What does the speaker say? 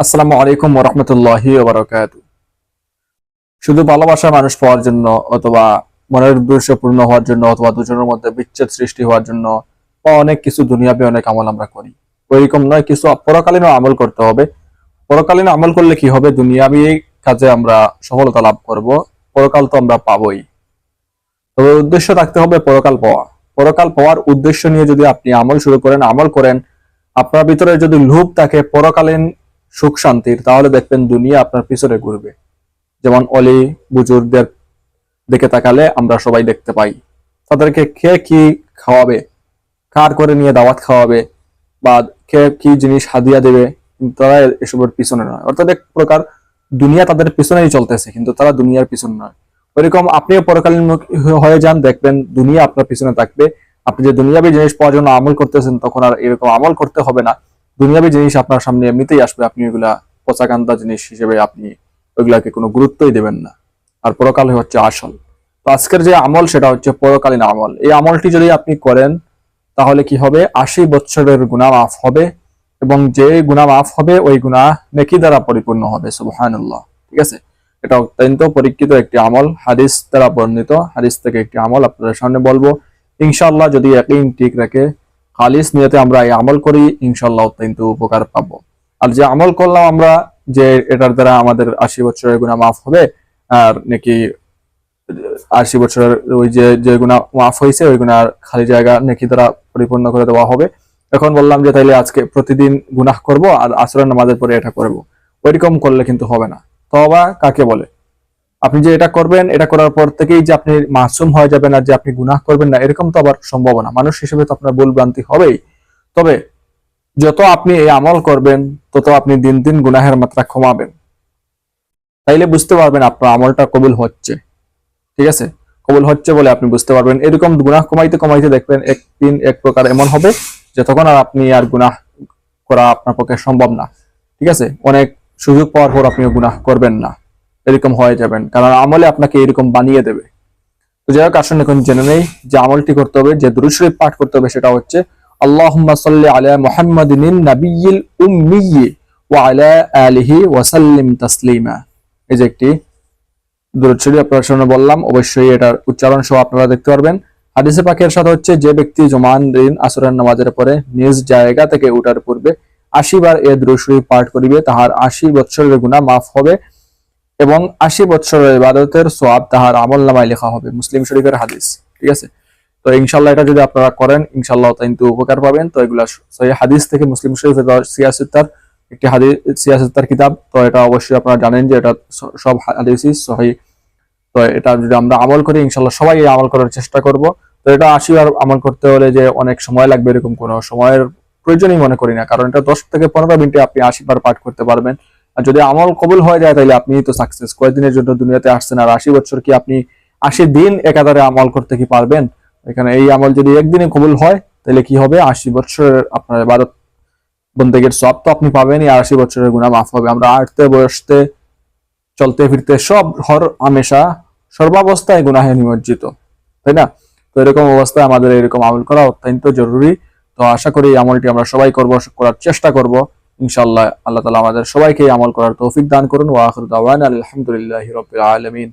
আসসালামু আলাইকুম ওরহমতুল্লাহি ওবরাকাত শুধু ভালোবাসা মানুষ পাওয়ার জন্য অথবা মনের উদ্দেশ্য পূর্ণ হওয়ার জন্য অথবা দুজনের মধ্যে বিচ্ছেদ সৃষ্টি হওয়ার জন্য বা অনেক কিছু দুনিয়াবে অনেক আমল আমরা করি। ওইরকম নয়, কিছু পরকালীন আমল করতে হবে। পরকালীন আমল করলে কি হবে? দুনিয়াবি কাজে আমরা সফলতা লাভ করব। পরকাল তো আমরা পাবোই। তবে উদ্দেশ্য থাকতে হবে পরকাল পাওয়া। পরকাল পাওয়ার উদ্দেশ্য নিয়ে যদি আপনি আমল শুরু করেন, আমল করেন, আপনার ভিতরে যদি লোভ থাকে, পরকালীন সুখ শান্তির, তাহলে দেখবেন দুনিয়া আপনার পিছনে ঘুরবে। যেমন অলি, বুজুর্গদের দিকে তাকালে আমরা সবাই দেখতে পাই। তাদেরকে কে কি খাওয়াবে? কার করে নিয়ে দাওয়াত খাওয়াবে? বা কে কি জিনিস হাদিয়া দেবে? তারা এসবের পিছনে নয়। অর্থাৎ এক প্রকার দুনিয়া তাদের পিছনেই চলতেছে, কিন্তু তারা দুনিয়ার পিছনে নয়। ওইরকম আপনিও পরকালীন হয়ে যান, দেখবেন দুনিয়া আপনার পিছনে থাকবে। আপনি যে দুনিয়াবী জিনিস পাওয়ার জন্য আমল করতেছেন, তখন আর এরকম আমল করতে হবে না। দুনিয়াবী জিনিস আপনার সামনে এমনিতেই আসবে, আপনি ওইগুলা পচাকান্দা জিনিস হিসেবে আপনি ওইগুলাকে কোনো গুরুত্বই দেবেন না। আর পরকালে হচ্ছে আসল। তো আজকের যে আমল সেটা হচ্ছে পরকালীন আমল। এই আমলটি যদি আপনি করেন, তাহলে কি হবে? আশি বছরের গুণা মাফ হবে এবং যে গুণা মাফ হবে, ওই গুণা নেকি দ্বারা পরিপূর্ণ হবে, সুবহানাল্লাহ। ঠিক আছে? এটা অত্যন্ত পরীক্ষিত একটি আমল, হাদিস দ্বারা বর্ণিত। হাদিস থেকে একটি আমল আপনাদের সামনে বলব। ইনশাআল্লাহ যদি একই ঠিক রাখে খালিস নিয়তে আমরা এই আমল করি ইনশাল্লাহ অত্যন্ত উপকার পাবো। আর যে আমল করলাম আমরা, যে এটার দ্বারা আমাদের আশি বছরের গুণা মাফ হবে, আর নাকি আশি বছরের ওই যে যে গুণা মাফ হয়েছে, ওই গুণার খালি জায়গা নাকি দ্বারা পরিপূর্ণ করে দেওয়া হবে। এখন বললাম যে তাইলে আজকে প্রতিদিন গুনাহ করব, আর আসরের নামাজের পরে এটা করব। ওইরকম করলে কিন্তু হবে না। তবা কাকে বলে? আপনি যে এটা করবেন, এটা করার পর থেকেই যে আপনি মাসুম হয়ে যাবেন আর যে আপনি গুনাহ করবেন না, এরকম তো আবার সম্ভব না মানুষ হিসেবে তো আপনার ভুল ভ্রান্তি হবেই। তবে যত আপনি এই আমল করবেন, তত আপনি দিন দিন গুনাহের মাত্রা কমাবেন। তাইলে বুঝতে পারবেন আপনার আমলটা কবুল হচ্ছে। ঠিক আছে? কবুল হচ্ছে বলে আপনি বুঝতে পারবেন। এরকম গুনাহ কমাইতে কমাইতে দেখবেন একদিন এক প্রকার এমন হবে যে তখন আর আপনি আর গুনাহ করা আপনার পক্ষে সম্ভব না। ঠিক আছে? অনেক সুযোগ পাওয়ার পর আপনি গুনাহ করবেন না। এরকম হয়ে যাবেন। কারণ আমলে আপনাকে এরকম বানিয়ে দেবে। তো যাই হোক, আসুন এখন জেনে নেই যে আমলটি করতে হবে, যে শরীফ পাঠ করতে হবে, সেটা হচ্ছে, আল্লাহুম্মা সাল্লি অবশ্যই এটার উচ্চারণ আপনারা দেখতে পারবেন। হচ্ছে, যে ব্যক্তি জমান আসরের নামাজের পরে নিজ জায়গা থেকে এ দুরুদ পাঠ করিবে, তাহার আশি বৎসরের গুনাহ মাফ হবে। এবং আশি বৎসরের ইবাদতের সোয়াব তাহার আমল নামায় লেখা হবে মুসলিম শরীফের হাদিস, ঠিক আছে? তো ইনশাল্লাহ এটা যদি আপনারা করেন ইনশাল্লাহ কিন্তু উপকার পাবেন। তো এগুলা হাদিস থেকে মুসলিম শরীফের সিয়াসিত্তার একটি হাদিস সিয়াসিত্তার কিতাব। তো এটা অবশ্যই আপনারা জানেন যে এটা সব হাদিসই সহি। তো এটা যদি আমরা আমল করি ইনশাল্লাহ সবাই আমল করার চেষ্টা করব। তো এটা আশি বার আমল করতে হলে যে অনেক সময় লাগবে এরকম কোনো সময়ের প্রয়োজনই মনে করি না। কারণ এটা দশ থেকে পনেরো মিনিটে আপনি আশি বার পাঠ করতে পারবেন। আর যদি আমল কবুল হয়ে যায়, তাহলে আপনি তো সাকসেস কয়েকদিনের জন্য দুনিয়াতে আসছেন, আর আশি বছর কি আপনি আশি দিন একাধারে আমল করতে কি পারবেন? এখানে এই আমল যদি একদিনে কবুল হয়, তাহলে কি হবে? আশি বছরের আপনার ভারত বন্দেগের সব তো আপনি পাবেনই, আর আশি বছরের গুণা মাফ হবে। আমরা আটতে বসতে চলতে ফিরতে সব হর হামেশা সর্বাবস্থায় গুনাহে নিমজ্জিত, তাই না? তো এরকম অবস্থায় আমাদের এরকম আমল করা অত্যন্ত জরুরি। তো আশা করি এই আমলটি আমরা সবাই করব, করার চেষ্টা করব। ইনশাআল্লাহ আল্লাহ তালা আমাদের সবাইকে আমল করার তৌফিক দান করুন ওয়া আলহামদুলিল্লাহ রাব্বিল আলামিন।